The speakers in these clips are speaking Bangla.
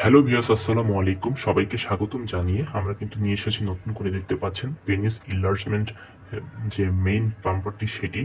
হ্যালো ভিয়াস আসসালামু আলাইকুম। সবাইকে স্বাগতম জানিয়ে আমরা কিন্তু নিয়ে এসেছি নতুন করে দেখতে পাচ্ছেন পেনিস ইনলার্জমেন্ট যে মেইন পাম্পারটি সেটি।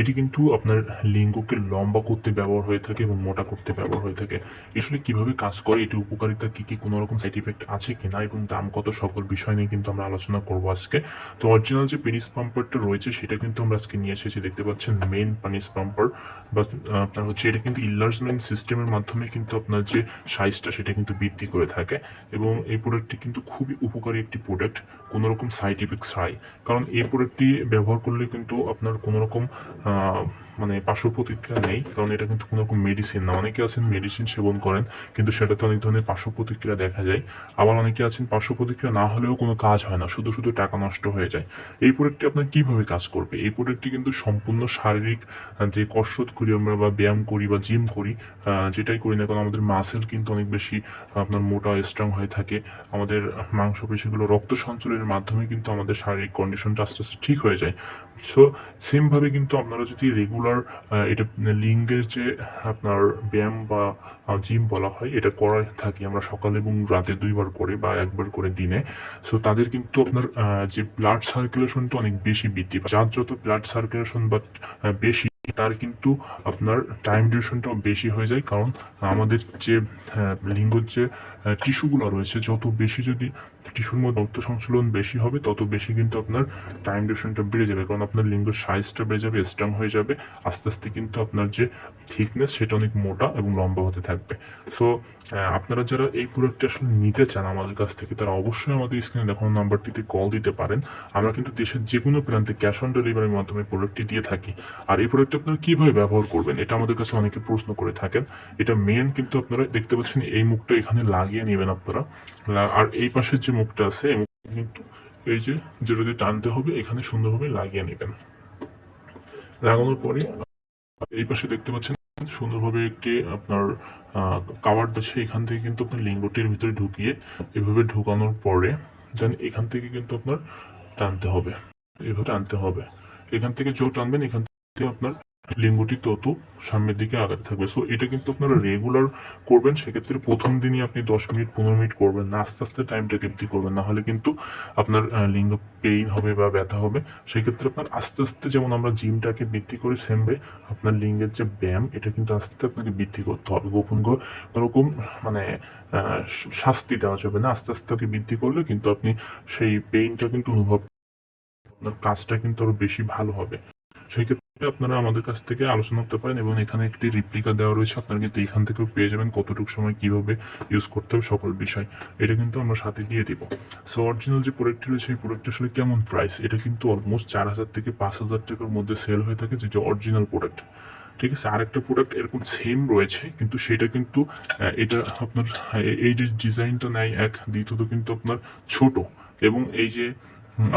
এটি কিন্তু আপনার লিঙ্গকে লম্বা করতে ব্যবহার হয়ে থাকে এবং মোটা করতে ব্যবহার হয়ে থাকে। আসলে কীভাবে কাজ করে এটি উপকারিতা কি কি, কোনো রকম সাইড ইফেক্ট আছে কিনা এবং দাম কত, সকল বিষয় নিয়ে কিন্তু আমরা আলোচনা করব আজকে। তো অরিজিনাল যে পেনিস পাম্পারটা রয়েছে, সেটা কিন্তু আমরা আজকে নিয়ে এসেছি। দেখতে পাচ্ছেন মেন পেনিস পাম্পার বা আপনার হচ্ছে এটা কিন্তু ইনলার্জমেন্ট সিস্টেমের মাধ্যমে কিন্তু আপনার যে সাইজটা সেটা কিন্তু বৃদ্ধি করে থাকে। এবং এই প্রোডাক্টটি কিন্তু খুবই উপকারী একটি প্রোডাক্ট কোনো রকম সাইড ইফেক্ট ছাড়াই কারণ এই প্রোডাক্টটি ব্যবহার করলে কিন্তু আপনার কোনো রকম মানে পার্শ্ব প্রতিক্রিয়া নেই, কারণ এটা কিন্তু কোনো রকম মেডিসিন না। অনেকে আছেন মেডিসিন সেবন করেন, কিন্তু সেটাতে অনেক ধরনের পার্শ্ব প্রতিক্রিয়া দেখা যায়। আবার অনেকে আছেন পার্শ্ব প্রতিক্রিয়া না হলেও কোনো কাজ হয় না, শুধু শুধু টাকা নষ্ট হয়ে যায়। এই প্রোডাক্টটি আপনার কীভাবে কাজ করবে? এই প্রোডাক্টটি কিন্তু সম্পূর্ণ শারীরিক যে কসরত করি আমরা বা ব্যায়াম করি বা জিম করি যেটাই করি না কারণ আমাদের মাসেল কিন্তু অনেক বেশি, আপনার মোটা স্ট্রং হয়ে থাকে। আমাদের মাংসপেশিগুলো রক্ত সঞ্চালনের মাধ্যমে কিন্তু আমাদের শারীরিক কন্ডিশনটা আস্তে আস্তে ঠিক হয়ে যায়। সো সেমভাবে কিন্তু আপনারা যদি রেগুলার এটা লিঙ্গের যে আপনার ব্যায়াম বা জিম বলা হয়, এটা করা থাকি আমরা সকালে এবং রাতে দুইবার করে বা একবার করে দিনে। সো তাদের কিন্তু আপনার যে ব্লাড সার্কুলেশনটা অনেক বেশি বৃদ্ধি পায়। যার যত ব্লাড সার্কুলেশন বা বেশি, তার কিন্তু আপনার টাইম ডিউরেশনটাও বেশি হয়ে যায়। কারণ আমাদের যে লিঙ্গর যে টিস্যুগুলো রয়েছে, যত বেশি যদি টিস্যুর মধ্যে রক্ত সংচলন বেশি হবে, তত বেশি কিন্তু আপনার টাইম ডিউরেশনটা বেড়ে যাবে। কারণ আপনার লিঙ্গের সাইজটা বেড়ে যাবে স্ট্রং হয়ে যাবে, আস্তে আস্তে কিন্তু আপনার যে থিকনেস সেটা অনেক মোটা এবং লম্বা হতে থাকবে। সো আপনারা যারা এই প্রোডাক্টটি আসলে নিতে চান আমাদের কাছ থেকে, তারা অবশ্যই আমাদের স্ক্রিনে দেখানো নাম্বারটিতে কল দিতে পারেন। আমরা কিন্তু দেশের যে কোনো প্রান্তে ক্যাশ অন ডেলিভারির মাধ্যমে প্রোডাক্টটি দিয়ে থাকি। আর এই প্রোডাক্টটি আপনারা কীভাবে ব্যবহার করবেন, এটা আমাদের কাছে অনেকে প্রশ্ন করে থাকেন। এটা মেন কিন্তু আপনারা দেখতে পাচ্ছেন, এই মুখটা এখানে লাগিয়ে নেবেন আপনারা। আর এই পাশের যে মুখটা আছে কিন্তু এই যে যেটা দিয়ে টানতে হবে, এখানে সুন্দরভাবে লাগিয়ে নেবেন। লাগানোর পরে এই পাশে দেখতে পাচ্ছেন সুন্দরভাবে একটি আপনার কাভার আছে, এখান থেকে কিন্তু আপনার লিঙ্গটির ভিতরে ঢুকিয়ে এভাবে ঢুকানোর পরে দেন এখান থেকে কিন্তু আপনার টানতে হবে। এভাবে টানতে হবে। এখান থেকে যত টানবেন, এখান থেকে আপনার লিঙ্গটি তত সামনের দিকে আগাতে থাকবে। সো এটা কিন্তু আপনারা রেগুলার করবেন। সেক্ষেত্রে প্রথম দিনই আপনি দশ মিনিট, পনেরো মিনিট করবেন না। আস্তে আস্তে টাইমটা বৃদ্ধি করবেন। না হলে কিন্তু আপনার লিঙ্গ পেইন হবে বা ব্যথা হবে। সেক্ষেত্রে আপনার আস্তে আস্তে যেমন আমরা জিমটাকে বৃদ্ধি করি সেমবে আপনার লিঙ্গের যে ব্যায়াম, এটা কিন্তু আস্তে আস্তে আপনাকে বৃদ্ধি করতে হবে। গোপন কোনোরকম মানে শাস্তি দেওয়া যাবে না। আস্তে আস্তে তাকে বৃদ্ধি করলে কিন্তু আপনি সেই পেইনটা কিন্তু অনুভব আপনার কাজটা কিন্তু আরও বেশি ভালো হবে। সেই ক্ষেত্রে আপনারা আমাদের কাছ থেকে আলোচনা করতে পারেন এবং এখানে একটি রিপ্লিকা দেওয়া রয়েছে। আপনারা কিন্তু এখান থেকেও পেয়ে যাবেন কতটুকু সময় কীভাবে ইউজ করতে হবে সকল বিষয়। এটা কিন্তু আমরা সাথে দিয়ে দিব। সো অরিজিনাল যে প্রোডাক্টটি রয়েছে, এই প্রোডাক্ট আসলে কেমন প্রাইস এটা কিন্তু অলমোস্ট চার হাজার থেকে পাঁচ হাজার টাকার মধ্যে সেল হয়ে থাকে, যেটা অরিজিনাল প্রোডাক্ট ঠিক আছে? আরেকটা প্রোডাক্ট এরকম সেম রয়েছে, কিন্তু সেটা কিন্তু এটা আপনার এই যে ডিজাইনটা নেয় এক, দ্বিতীয়ত কিন্তু আপনার ছোট। এবং এই যে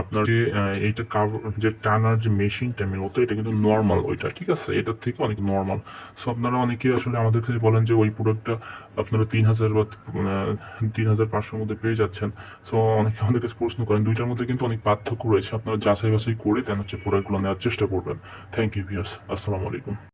আপনার যে এইটা কাভার যে টানার যে মেশিনটা মূলত এটা কিন্তু নর্মাল ওইটা, ঠিক আছে? এটার থেকে অনেক নর্মাল সো আপনারা অনেকে আসলে আমাদের কাছে বলেন যে, ওই প্রোডাক্টটা আপনারা তিন হাজার বা তিন হাজার পাঁচশোর মধ্যে পেয়ে যাচ্ছেন। সো অনেকে আমাদের কাছে প্রশ্ন করেন, দুইটার মধ্যে কিন্তু অনেক পার্থক্য রয়েছে। আপনারা যাচাই বাছাই করে দেন হচ্ছে প্রোডাক্টগুলো নেওয়ার চেষ্টা করবেন। থ্যাংক ইউ ভিয়াস আসসালামু আলাইকুম।